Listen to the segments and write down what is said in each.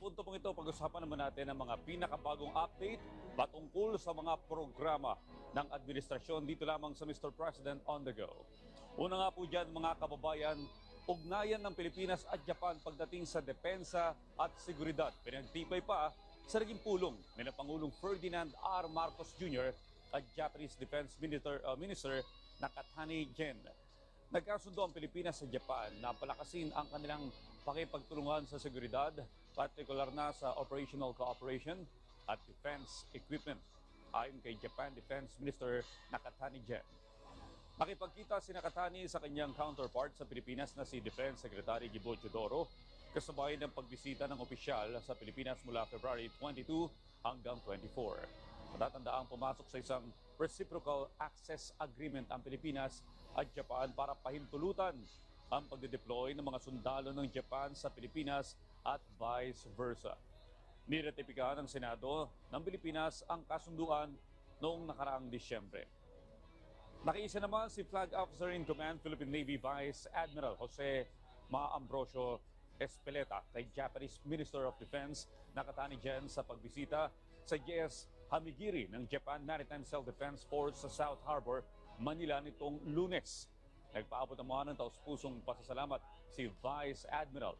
punto pong ito, pag-usapan naman natin ang mga pinakabagong update patungkol sa mga programa ng administrasyon dito lamang sa Mr. President on the go. Una nga po dyan mga kababayan, ugnayan ng Pilipinas at Japan pagdating sa depensa at seguridad. Pinagtipay pa sa naging pulong ni na Pangulong Ferdinand R. Marcos Jr. at Japanese Defense Minister, uh, Minister Nakatani Gen. Nagkasundo ang Pilipinas sa Japan na palakasin ang kanilang pakipagtulungan sa seguridad, partikular na sa operational cooperation at defense equipment. Ayon kay Japan Defense Minister Nakatani Gen. Nakipagkita si Nakatani sa kanyang counterpart sa Pilipinas na si Defense Secretary Gibo Chodoro kasabay ng pagbisita ng opisyal sa Pilipinas mula February 22 hanggang 24. Matatandaang pumasok sa isang reciprocal access agreement ang Pilipinas at Japan para pahintulutan ang pagde-deploy ng mga sundalo ng Japan sa Pilipinas at vice versa. Niretipika ng Senado ng Pilipinas ang kasunduan noong nakaraang Disyembre. Nakiisa naman si Flag Officer in Command Philippine Navy Vice Admiral Jose Ma Ambrosio Espeleta kay Japanese Minister of Defense nakatani dyan sa pagbisita sa JS Hamigiri ng Japan Maritime Self-Defense Force sa South Harbor, Manila nitong lunes. Nagpaabot naman ng taus-pusong pasasalamat si Vice Admiral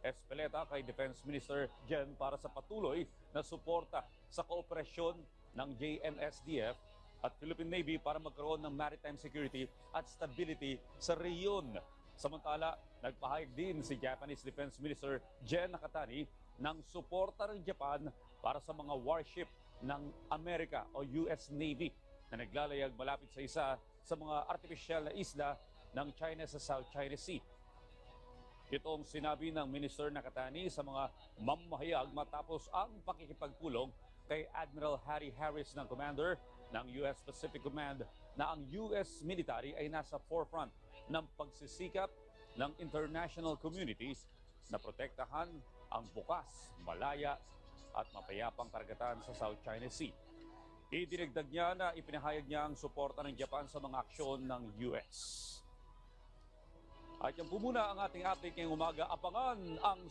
Espeleta kay Defense Minister Jen para sa patuloy na suporta sa kooperasyon ng JMSDF at Philippine Navy para magkaroon ng maritime security at stability sa rehiyon. Samantala, nagpahayag din si Japanese Defense Minister Jen Nakatani ng suporta ng Japan para sa mga warship ng Amerika o US Navy na naglalayag malapit sa isa sa mga artificial na isla ng China sa South China Sea. Itong sinabi ng Minister Nakatani sa mga mamahayag matapos ang pakikipagpulong kay Admiral Harry Harris ng Commander ng US Pacific Command na ang US military ay nasa forefront ng pagsisikap ng international communities na protektahan ang bukas, malaya at mapayapang karagatan sa South China Sea. Idinagdag niya na ipinahayag niya ang suporta ng Japan sa mga aksyon ng US. At yan po muna ang ating update ngayong umaga. Abangan ang